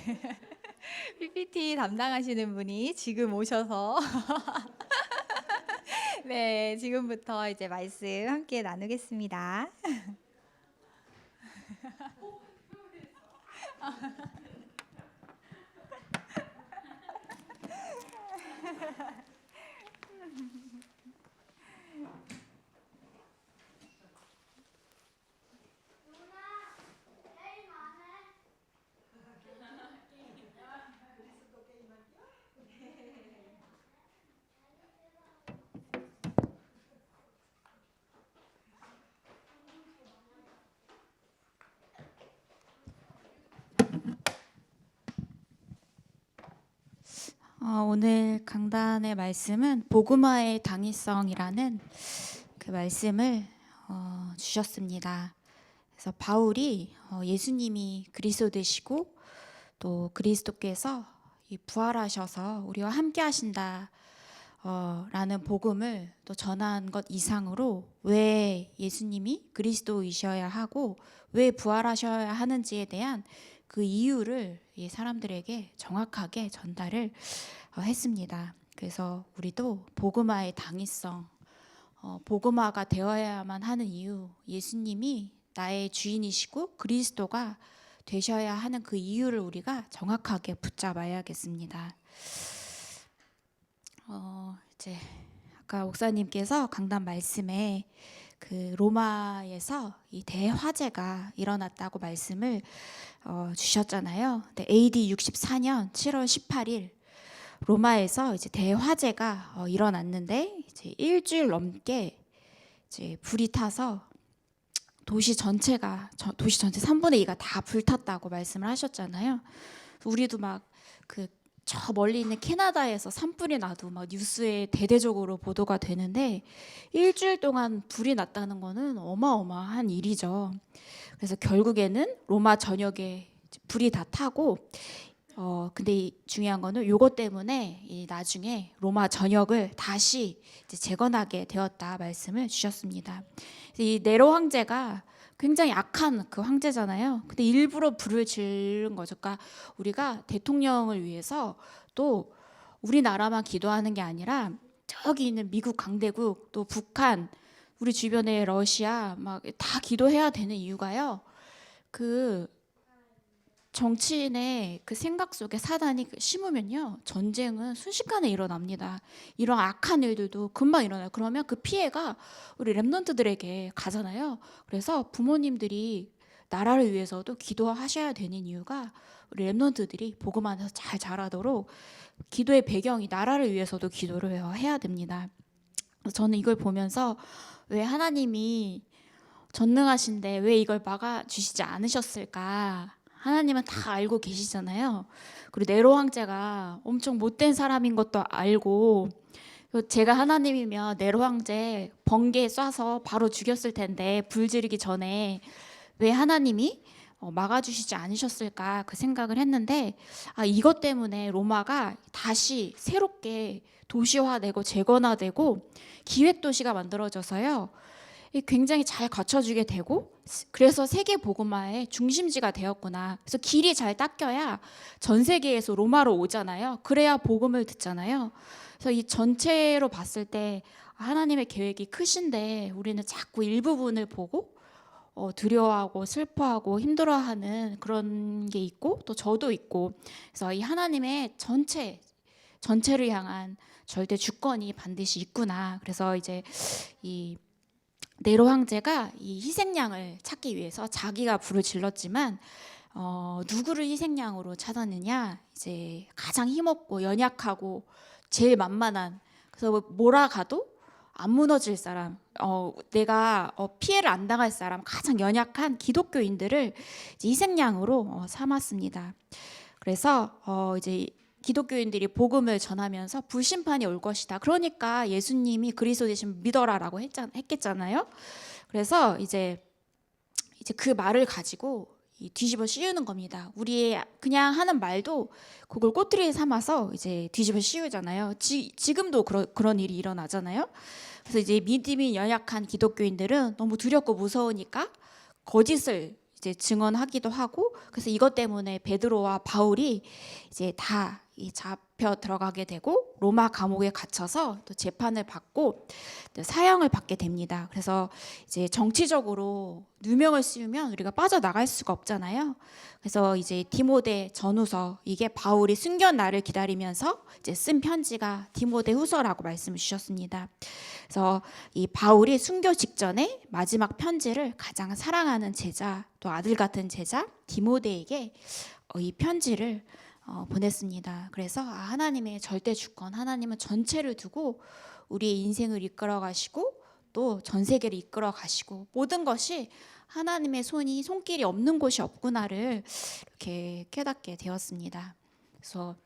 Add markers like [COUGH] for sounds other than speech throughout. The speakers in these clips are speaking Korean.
[LAUGHS] PPT 담당하시는 분이 지금 오셔서 [LAUGHS] 네, 지금부터 이제 말씀 함께 나누겠습니다. [LAUGHS] 어, 오늘 강단의 말씀은 복음화의 당위성이라는 그 말씀을 어, 주셨습니다. 그래서 바울이 어, 예수님이 그리스도 되시고 또 그리스도께서 이 부활하셔서 우리와 함께 하신다. 어, 라는 복음을 또 전한 것 이상으로 왜 예수님이 그리스도이셔야 하고 왜 부활하셔야 하는지에 대한 그 이유를 이 사람들에게 정확하게 전달을 어, 했습니다. 그래서 우리도 복음화의 당위성, 어, 복음화가 되어야만 하는 이유, 예수님이 나의 주인이시고 그리스도가 되셔야 하는 그 이유를 우리가 정확하게 붙잡아야겠습니다. 어, 이제 아까 목사님께서 강단 말씀에 그 로마에서 이 대화재가 일어났다고 말씀을 어, 주셨잖아요. 근데 AD 64년 7월 18일 로마에서 이제 대화재가 어, 일어났는데 이제 일주일 넘게 이제 불이 타서 도시 전체가 저- 도시 전체 3분의 2가 다 불탔다고 말씀을 하셨잖아요. 우리도 막 그 저 멀리 있는 캐나다에서 산불이 나도 막 뉴스에 대대적으로 보도가 되는데 일주일 동안 불이 났다는 거는 어마어마한 일이죠. 그래서 결국에는 로마 전역에 불이 다 타고 어 근데 이 중요한 거는 요것 때문에 이 나중에 로마 전역을 다시 이제 재건하게 되었다 말씀을 주셨습니다. 이 네로 황제가 굉장히 악한 그 황제잖아요. 근데 일부러 불을 지른 거죠. 그러니까 우리가 대통령을 위해서 또 우리나라만 기도하는 게 아니라 저기 있는 미국 강대국 또 북한 우리 주변에 러시아 막 다 기도해야 되는 이유가요. 그 정치인의 그 생각 속에 사단이 그 심으면요 전쟁은 순식간에 일어납니다. 이런 악한 일들도 금방 일어나요. 그러면 그 피해가 우리 랩런트들에게 가잖아요. 그래서 부모님들이 나라를 위해서도 기도하셔야 되는 이유가 우리 랩런트들이 복음 안에서 잘 자라도록 기도의 배경이 나라를 위해서도 기도를 해야 됩니다. 저는 이걸 보면서 왜 하나님이 전능하신데 왜 이걸 막아 주시지 않으셨을까? 하나님은 다 알고 계시잖아요. 그리고 네로 황제가 엄청 못된 사람인 것도 알고 제가 하나님이면 네로 황제 번개 쏴서 바로 죽였을 텐데 불 지르기 전에 왜 하나님이 어, 막아주시지 않으셨을까 그 생각을 했는데 아 이것 때문에 로마가 다시 새롭게 도시화되고 재건화되고 기획 도시가 만들어져서요. 이 굉장히 잘 갖춰주게 되고 그래서 세계 복음화의 중심지가 되었구나. 그래서 길이 잘 닦여야 전 세계에서 로마로 오잖아요. 그래야 복음을 듣잖아요. 그래서 이 전체로 봤을 때 하나님의 계획이 크신데 우리는 자꾸 일부분을 보고 어, 두려워하고 슬퍼하고 힘들어하는 그런 게 있고 또 저도 있고 그래서 이 하나님의 전체 전체를 향한 절대 주권이 반드시 있구나. 그래서 이제 이 네로 황제가 이 희생양을 찾기 위해서 자기가 불을 질렀지만 어, 누구를 희생양으로 찾았느냐 이제 가장 힘없고 연약하고 제일 만만한 그래서 몰아가도 안 무너질 사람 어, 내가 어, 피해를 안 당할 사람 가장 연약한 기독교인들을 이제 희생양으로 어, 삼았습니다. 그래서 어, 이제 기독교인들이 복음을 전하면서 불심판이 올 것이다. 그러니까 예수님이 그리스도 되신 믿어라라고 했겠잖아요. 그래서 이제 이제 그 말을 가지고 이 뒤집어 씌우는 겁니다. 우리의 그냥 하는 말도 그걸 꼬투리에 삼아서 이제 뒤집어 씌우잖아요. 지, 지금도 그러, 그런 일이 일어나잖아요. 그래서 이제 믿음이 연약한 기독교인들은 너무 두렵고 무서우니까 거짓을 이제 증언하기도 하고 그래서 이것 때문에 베드로와 바울이 이제 다 이 잡혀 들어가게 되고 로마 감옥에 갇혀서 또 재판을 받고 또 사형을 받게 됩니다. 그래서 이제 정치적으로 누명을 씌우면 우리가 빠져나갈 수가 없잖아요. 그래서 이제 디모데 전후서 이게 바울이 순견 날을 기다리면서 이제 쓴 편지가 디모데 후서라고 말씀을 주셨습니다. 그래서 이 바울이 순교 직전에 마지막 편지를 가장 사랑하는 제자 또 아들 같은 제자 디모데에게 어, 이 편지를 어, 보냈습니다. 그래서 아, 하나님의 절대 주권, 하나님은 전체를 두고 우리의 인생을 이끌어 가시고 또 전 세계를 이끌어 가시고 모든 것이 하나님의 손이 손길이 없는 곳이 없구나를 이렇게 깨닫게 되었습니다. 그래서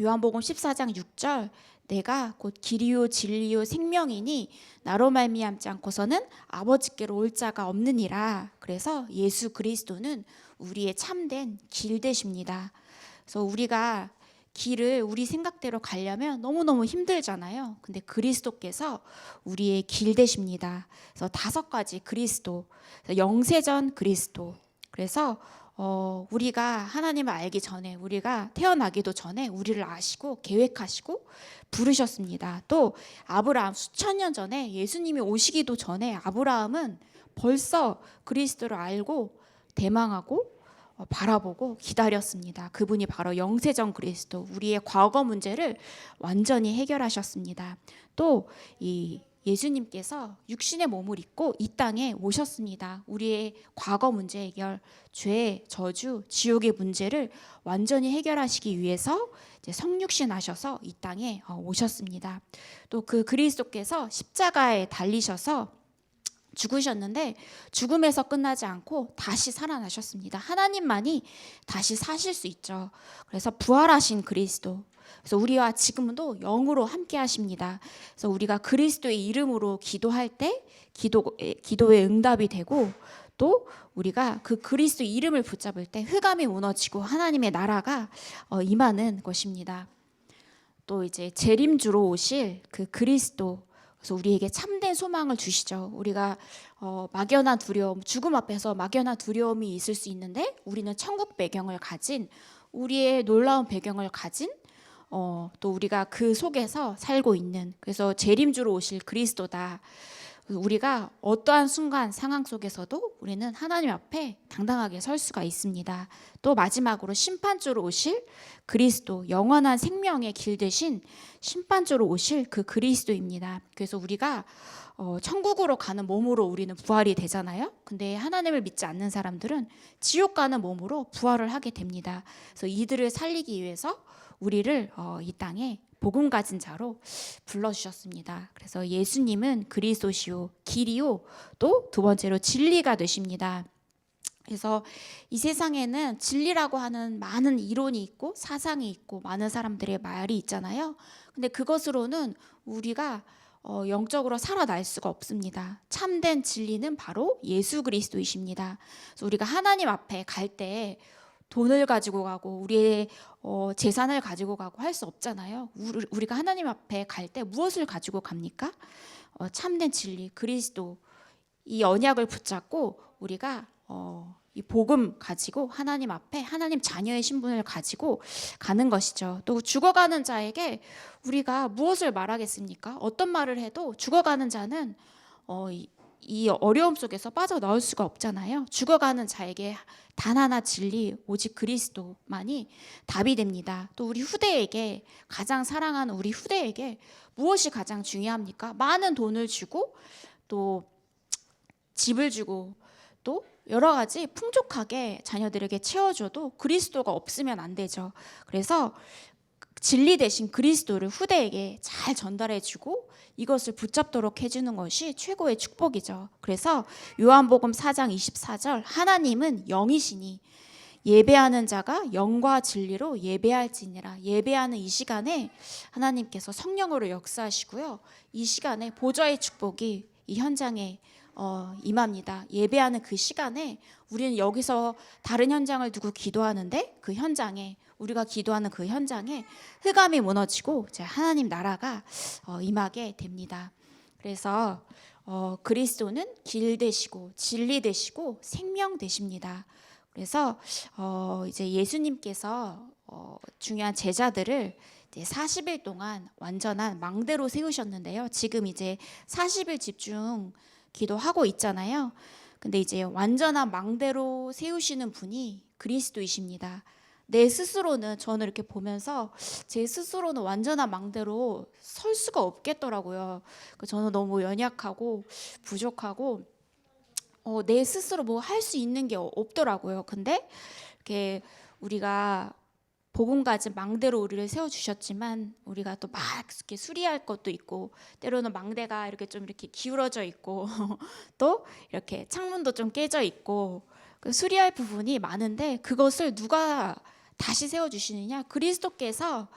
요한복음 14장 6절 내가 곧 길이요 진리요 생명이니 나로 말미암지 않고서는 아버지께로 올 자가 없느니라. 그래서 예수 그리스도는 우리의 참된 길 되십니다. 그래서 우리가 길을 우리 생각대로 가려면 너무너무 힘들잖아요. 근데 그리스도께서 우리의 길 되십니다. 그래서 다섯 가지 그리스도. 영세전 그리스도. 그래서 어, 우리가 하나님을 알기 전에 우리가 태어나기도 전에 우리를 아시고 계획하시고 부르셨습니다. 또 아브라함 수천 년 전에 예수님이 오시기도 전에 아브라함은 벌써 그리스도를 알고 대망하고 어, 바라보고 기다렸습니다. 그분이 바로 영세전 그리스도, 우리의 과거 문제를 완전히 해결하셨습니다. 또 이 예수님께서 육신의 몸을 입고 이 땅에 오셨습니다. 우리의 과거 문제 해결, 죄, 저주, 지옥의 문제를 완전히 해결하시기 위해서 성육신 하셔서 이 땅에 어, 오셨습니다. 또 그 그리스도께서 십자가에 달리셔서 죽으셨는데 죽음에서 끝나지 않고 다시 살아나셨습니다. 하나님만이 다시 사실 수 있죠. 그래서 부활하신 그리스도. 그래서 우리와 지금도 영으로 함께 하십니다. 그래서 우리가 그리스도의 이름으로 기도할 때 기도 기도의 응답이 되고 또 우리가 그 그리스도 이름을 붙잡을 때 흑암이 무너지고 하나님의 나라가 어, 임하는 것입니다. 또 이제 재림주로 오실 그 그리스도 그래서 우리에게 참된 소망을 주시죠. 우리가 어, 막연한 두려움, 죽음 앞에서 막연한 두려움이 있을 수 있는데 우리는 천국 배경을 가진 우리의 놀라운 배경을 가진 어, 또 우리가 그 속에서 살고 있는 그래서 재림주로 오실 그리스도다. 우리가 어떠한 순간 상황 속에서도 우리는 하나님 앞에 당당하게 설 수가 있습니다. 또 마지막으로 심판주로 오실 그리스도 영원한 생명의 길 대신 심판주로 오실 그 그리스도입니다. 그래서 우리가 어, 천국으로 가는 몸으로 우리는 부활이 되잖아요. 근데 하나님을 믿지 않는 사람들은 지옥 가는 몸으로 부활을 하게 됩니다. 그래서 이들을 살리기 위해서 우리를 어, 이 땅에 복음 가진 자로 불러주셨습니다. 그래서 예수님은 그리스도시요 길이요 또 두 번째로 진리가 되십니다. 그래서 이 세상에는 진리라고 하는 많은 이론이 있고 사상이 있고 많은 사람들의 말이 있잖아요. 근데 그것으로는 우리가 어, 영적으로 살아날 수가 없습니다. 참된 진리는 바로 예수 그리스도이십니다. 그래서 우리가 하나님 앞에 갈 때 돈을 가지고 가고 우리의 어, 재산을 가지고 가고 할 수 없잖아요. 우리- 우리 가 하나님 앞에 갈 때 무엇을 가지고 갑니까? 어, 참된 진리 그리스도 이 언약을 붙잡고 우리가 어, 이 복음 가지고 하나님 앞에 하나님 자녀의 신분을 가지고 가는 것이죠. 또 죽어가는 자에게 우리가 무엇을 말하겠습니까? 어떤 말을 해도 죽어가는 자는 어, 이, 이 어려움 속에서 빠져나올 수가 없잖아요. 죽어가는 자에게 단 하나 진리 오직 그리스도만이 답이 됩니다. 또 우리 후대에게 가장 사랑하는 우리 후대에게 무엇이 가장 중요합니까? 많은 돈을 주고 또 집을 주고 또 여러 가지 풍족하게 자녀들에게 채워줘도 그리스도가 없으면 안 되죠. 그래서 진리 대신 그리스도를 후대에게 잘 전달해주고 이것을 붙잡도록 해주는 것이 최고의 축복이죠. 그래서 요한복음 4장 24절 하나님은 영이시니 예배하는 자가 영과 진리로 예배할지니라 예배하는 이 시간에 하나님께서 성령으로 역사하시고요. 이 시간에 보좌의 축복이 이 현장에 어, 임합니다. 예배하는 그 시간에 우리는 여기서 다른 현장을 두고 기도하는데 그 현장에 우리가 기도하는 그 현장에 흑암이 무너지고 이제 하나님 나라가 어, 임하게 됩니다. 그래서 어, 그리스도는 길 되시고 진리 되시고 생명 되십니다. 그래서 어, 이제 예수님께서 어, 중요한 제자들을 이제 40일 동안 완전한 망대로 세우셨는데요. 지금 이제 40일 집중 기도하고 있잖아요. 근데 이제 완전한 망대로 세우시는 분이 그리스도이십니다. 내 스스로는 저는 이렇게 보면서 제 스스로는 완전한 망대로 설 수가 없겠더라고요. 그 저는 너무 연약하고 부족하고 어, 내 스스로 뭐 할 수 있는 게 없더라고요. 근데 이렇게 우리가 복음 가진 망대로 우리를 세워 주셨지만 우리가 또 막 이렇게 수리할 것도 있고 때로는 망대가 이렇게 좀 이렇게 기울어져 있고 [LAUGHS] 또 이렇게 창문도 좀 깨져 있고 그 수리할 부분이 많은데 그것을 누가 다시 세워 주시느냐 그리스도께서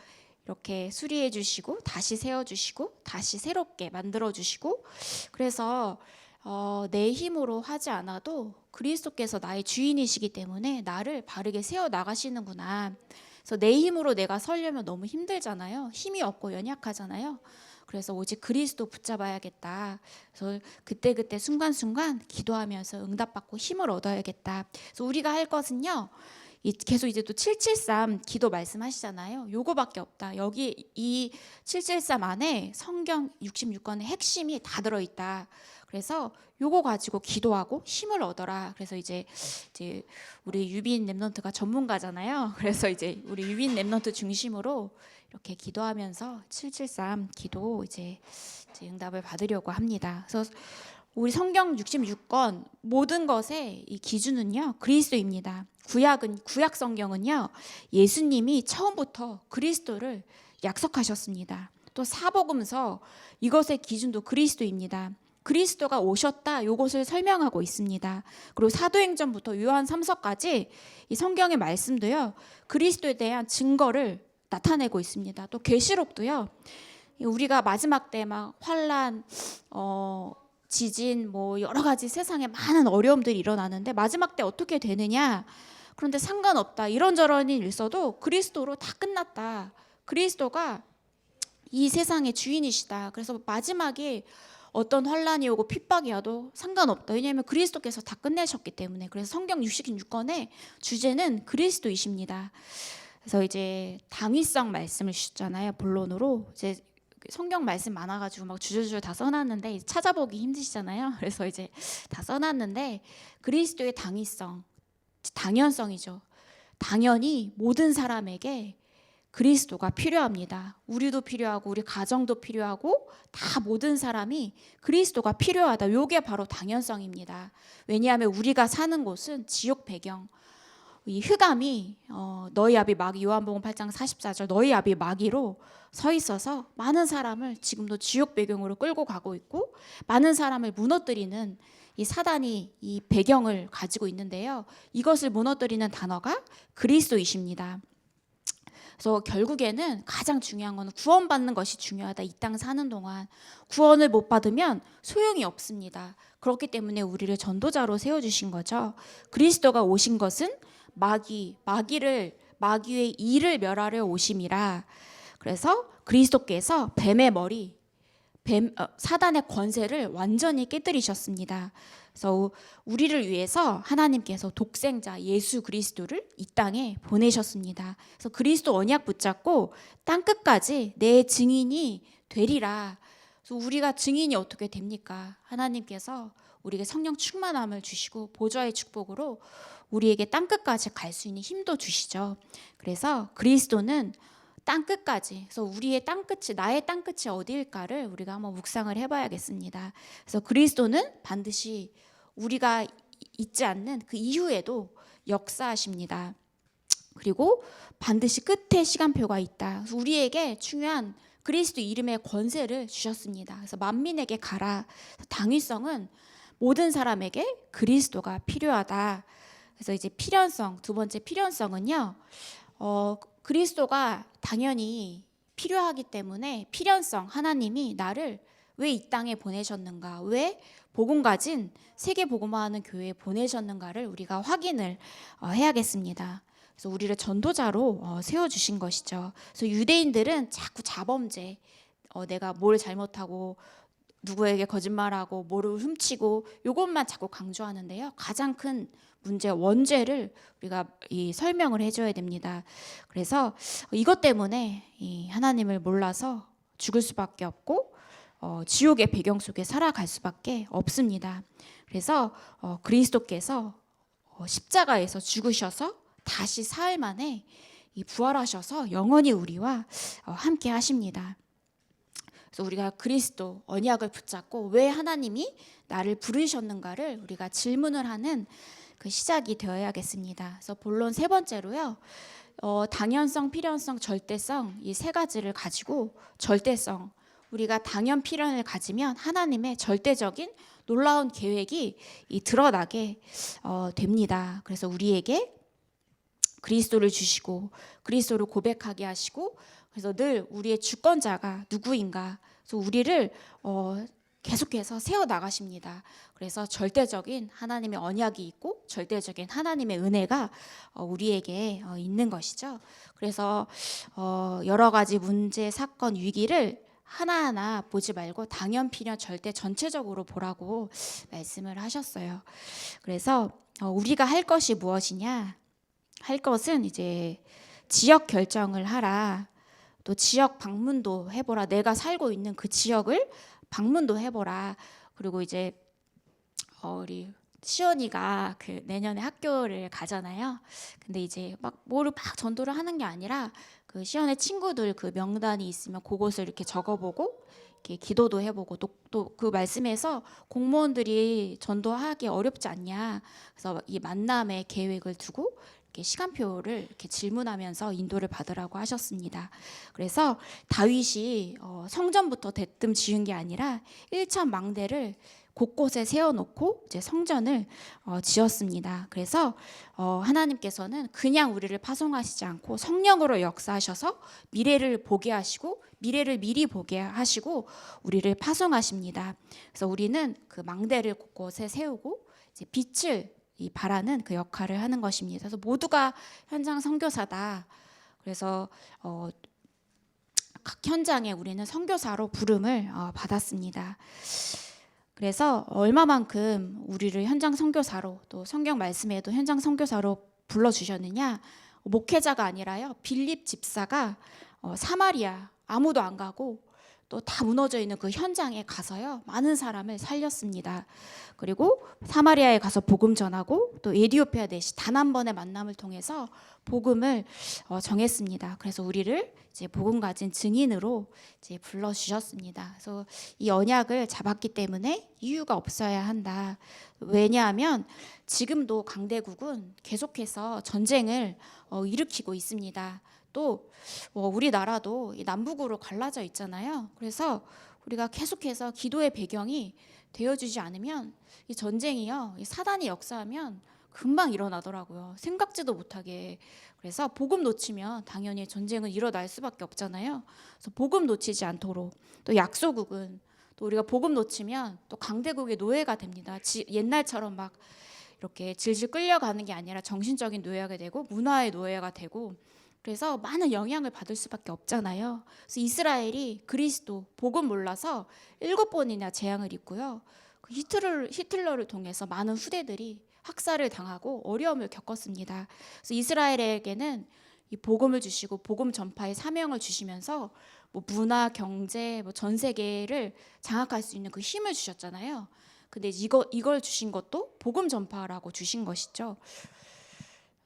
이렇게 수리해 주시고 다시 세워 주시고 다시 새롭게 만들어 주시고 그래서 어, 내 힘으로 하지 않아도 그리스도께서 나의 주인이시기 때문에 나를 바르게 세워 나가시는구나. 그래서 내 힘으로 내가 설려면 너무 힘들잖아요. 힘이 없고 연약하잖아요. 그래서 오직 그리스도 붙잡아야겠다. 그래서 그때 그때 순간순간 기도하면서 응답받고 힘을 얻어야겠다. 그래서 우리가 할 것은요. 이- 계속 이제 또 773 기도 말씀하시잖아요. 요거밖에 없다. 여기 이 773 안에 성경 66권의 핵심이 다 들어 있다. 그래서 요거 가지고 기도하고 힘을 얻어라. 그래서 이제 이제 우리 유빈 랩넌트가 전문가잖아요. [LAUGHS] 그래서 이제 우리 유빈 랩넌트 중심으로 이렇게 기도하면서 773 기도 이제, 이제 응답을 받으려고 합니다. 그래서 우리 성경 66권 모든 것의 이 기준은요 그리스도입니다. 구약은 구약 성경은요 예수님이 처음부터 그리스도를 약속하셨습니다. 또 사복음서 이것의 기준도 그리스도입니다. 그리스도가 오셨다 요것을 설명하고 있습니다. 그리고 사도행전부터 요한 3서까지 이 성경의 말씀도요 그리스도에 대한 증거를 나타내고 있습니다. 또 계시록도요 우리가 마지막 때 막 환란 어 지진 뭐 여러 가지 세상에 많은 어려움들이 일어나는데 마지막 때 어떻게 되느냐? 그런데 상관없다. 이런저런 일 있어도 그리스도로 다 끝났다. 그리스도가 이 세상의 주인이시다. 그래서 마지막에 어떤 환란이 오고 핍박이 와도 상관없다. 왜냐하면 그리스도께서 다 끝내셨기 때문에. 그래서 성경 66권의 주제는 그리스도이십니다. 그래서 이제 당위성 말씀을 주셨잖아요 본론으로. 이제 성경 말씀 많아가지고 막 주저주저 다 써놨는데 찾아보기 힘드시잖아요. [LAUGHS] 그래서 이제 다 써놨는데 그리스도의 당위성, 당연성이죠. 당연히 모든 사람에게 그리스도가 필요합니다. 우리도 필요하고 우리 가정도 필요하고 다 모든 사람이 그리스도가 필요하다. 요게 바로 당연성입니다. 왜냐하면 우리가 사는 곳은 지옥 배경. 이 흑암이 어, 너희 앞이 마귀 요한복음 8장 44절 너희 앞이 마귀로 서 있어서 많은 사람을 지금도 지옥 배경으로 끌고 가고 있고 많은 사람을 무너뜨리는 이 사단이 이 배경을 가지고 있는데요. 이것을 무너뜨리는 단어가 그리스도이십니다. 그래서 결국에는 가장 중요한 것은 구원받는 것이 중요하다. 이 땅 사는 동안 구원을 못 받으면 소용이 없습니다. 그렇기 때문에 우리를 전도자로 세워 주신 거죠. 그리스도가 오신 것은 마귀, 마귀를 마귀의 일을 멸하려 오심이라. 그래서 그리스도께서 뱀의 머리, 뱀 어, 사단의 권세를 완전히 깨뜨리셨습니다. 그래서 우리를 위해서 하나님께서 독생자 예수 그리스도를 이 땅에 보내셨습니다. 그래서 그리스도 언약 붙잡고 땅 끝까지 내 증인이 되리라. 그래서 우리가 증인이 어떻게 됩니까? 하나님께서 우리에게 성령 충만함을 주시고 보좌의 축복으로 우리에게 땅 끝까지 갈 수 있는 힘도 주시죠. 그래서 그리스도는 땅 끝까지 그래서 우리의 땅 끝이 나의 땅 끝이 어디일까를 우리가 한번 묵상을 해봐야겠습니다. 그래서 그리스도는 반드시 우리가 있지 않는 그 이후에도 역사하십니다. 그리고 반드시 끝에 시간표가 있다. 우리에게 중요한 그리스도 이름의 권세를 주셨습니다. 그래서 만민에게 가라. 당위성은 모든 사람에게 그리스도가 필요하다. 그래서 이제 필연성 두 번째 필연성은요. 어, 그리스도가 당연히 필요하기 때문에 필연성 하나님이 나를 왜 이 땅에 보내셨는가? 왜 복음 가진 세계 복음화하는 교회에 보내셨는가를 우리가 확인을 어, 해야겠습니다. 그래서 우리를 전도자로 어, 세워 주신 것이죠. 그래서 유대인들은 자꾸 자범죄, 어, 내가 뭘 잘못하고 누구에게 거짓말하고 뭐를 훔치고 요것만 자꾸 강조하는데요. 가장 큰 문제 원죄를 우리가 이 설명을 해줘야 됩니다. 그래서 이것 때문에 이 하나님을 몰라서 죽을 수밖에 없고 어, 지옥의 배경 속에 살아갈 수밖에 없습니다. 그래서 어, 그리스도께서 어, 십자가에서 죽으셔서 다시 사흘 만에 이 부활하셔서 영원히 우리와 어, 함께 하십니다. 그래서 우리가 그리스도 언약을 붙잡고 왜 하나님이 나를 부르셨는가를 우리가 질문을 하는 그 시작이 되어야겠습니다. 그래서 본론 세 번째로요. 어, 당연성, 필연성, 절대성 이 세 가지를 가지고 절대성 우리가 당연 필연을 가지면 하나님의 절대적인 놀라운 계획이 이 드러나게 어, 됩니다. 그래서 우리에게 그리스도를 주시고 그리스도를 고백하게 하시고 그래서 늘 우리의 주권자가 누구인가 그래서 우리를 어, 계속해서 세워 나가십니다. 그래서 절대적인 하나님의 언약이 있고 절대적인 하나님의 은혜가 어, 우리에게 어, 있는 것이죠. 그래서 어, 여러 가지 문제, 사건, 위기를 하나하나 보지 말고 당연, 필연, 절대 전체적으로 보라고 말씀을 하셨어요. 그래서 어, 우리가 할 것이 무엇이냐? 할 것은 이제 지역 결정을 하라. 또 지역 방문도 해보라. 내가 살고 있는 그 지역을 방문도 해보라. 그리고 이제 어, 우리 시연이가 그 내년에 학교를 가잖아요. 근데 이제 막 뭐를 막 전도를 하는 게 아니라 그 시연의 친구들 그 명단이 있으면 그곳을 이렇게 적어보고 이렇게 기도도 해보고 또 그 말씀에서 공무원들이 전도하기 어렵지 않냐. 그래서 이 만남의 계획을 두고 시간표를 이렇게 질문하면서 인도를 받으라고 하셨습니다. 그래서 다윗이 어, 성전부터 대뜸 지은 게 아니라 일천 망대를 곳곳에 세워놓고 이제 성전을 어, 지었습니다. 그래서 어, 하나님께서는 그냥 우리를 파송하시지 않고 성령으로 역사하셔서 미래를 보게 하시고 미래를 미리 보게 하시고 우리를 파송하십니다. 그래서 우리는 그 망대를 곳곳에 세우고 빛을 이 바라는 그 역할을 하는 것입니다. 그래서 모두가 현장 선교사다. 그래서 어, 각 현장에 우리는 선교사로 부름을 어, 받았습니다. 그래서 얼마만큼 우리를 현장 선교사로 또 성경 말씀에도 현장 선교사로 불러 주셨느냐? 목회자가 아니라요. 빌립 집사가 어, 사마리아 아무도 안 가고 또 다 무너져 있는 그 현장에 가서요. 많은 사람을 살렸습니다. 그리고 사마리아에 가서 복음 전하고 또 에디오피아 대시 단 한 번의 만남을 통해서 복음을 어, 정했습니다. 그래서 우리를 이제 복음 가진 증인으로 이제 불러 주셨습니다. 그래서 이 언약을 잡았기 때문에 이유가 없어야 한다. 왜냐하면 지금도 강대국은 계속해서 전쟁을 어, 일으키고 있습니다. 또 어, 우리나라도 이 남북으로 갈라져 있잖아요. 그래서 우리가 계속해서 기도의 배경이 되어주지 않으면 이 전쟁이요, 이 사단이 역사하면 금방 일어나더라고요. 생각지도 못하게. 그래서 복음 놓치면 당연히 전쟁은 일어날 수밖에 없잖아요. 그래서 복음 놓치지 않도록 또 약소국은 또 우리가 복음 놓치면 또 강대국의 노예가 됩니다. 지, 옛날처럼 막 이렇게 질질 끌려가는 게 아니라 정신적인 노예가 되고 문화의 노예가 되고 그래서 많은 영향을 받을 수밖에 없잖아요. 그래서 이스라엘이 그리스도 복음 몰라서 일곱 번이나 재앙을 입고요. 그 히틀러, 히틀러를 통해서 많은 후대들이 학살을 당하고 어려움을 겪었습니다. 그래서 이스라엘에게는 이 복음을 주시고 복음 전파의 사명을 주시면서 뭐 문화, 경제, 뭐 전 세계를 장악할 수 있는 그 힘을 주셨잖아요. 근데 이거 이걸 주신 것도 복음 전파라고 주신 것이죠.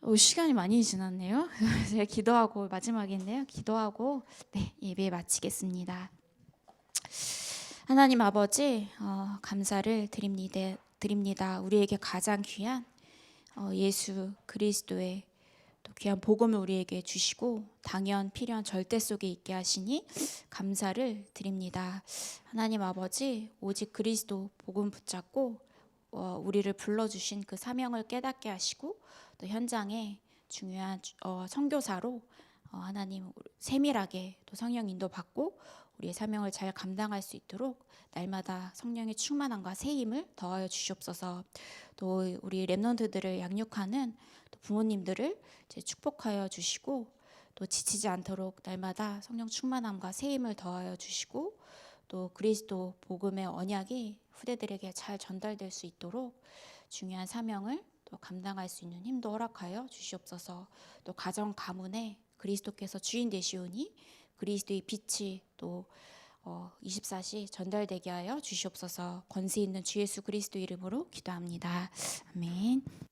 오, 시간이 많이 지났네요. [LAUGHS] 제가 기도하고 마지막인데요. 기도하고 네, 예배 마치겠습니다. 하나님 아버지 어, 감사를 드립니다. 드립니다. 우리에게 가장 귀한 어, 예수 그리스도의 또 귀한 복음을 우리에게 주시고 당연 필요한 절대 속에 있게 하시니 감사를 드립니다. 하나님 아버지 오직 그리스도 복음 붙잡고 어, 우리를 불러 주신 그 사명을 깨닫게 하시고 또 현장에 중요한 어, 선교사로 어, 하나님 세밀하게 또 성령 인도 받고 우리의 사명을 잘 감당할 수 있도록 날마다 성령의 충만함과 새 힘을 더하여 주시옵소서. 또 우리 렘넌트들을 양육하는 또 부모님들을 축복하여 주시고 또 지치지 않도록 날마다 성령 충만함과 새 힘을 더하여 주시고 또 그리스도 복음의 언약이 후대들에게 잘 전달될 수 있도록 중요한 사명을 또 감당할 수 있는 힘도 허락하여 주시옵소서. 또 가정 가문에 그리스도께서 주인 되시오니 그리스도의 빛이 또 어, 24시 전달되게 하여 주시옵소서. 권세 있는 주 예수 그리스도 이름으로 기도합니다. 아멘.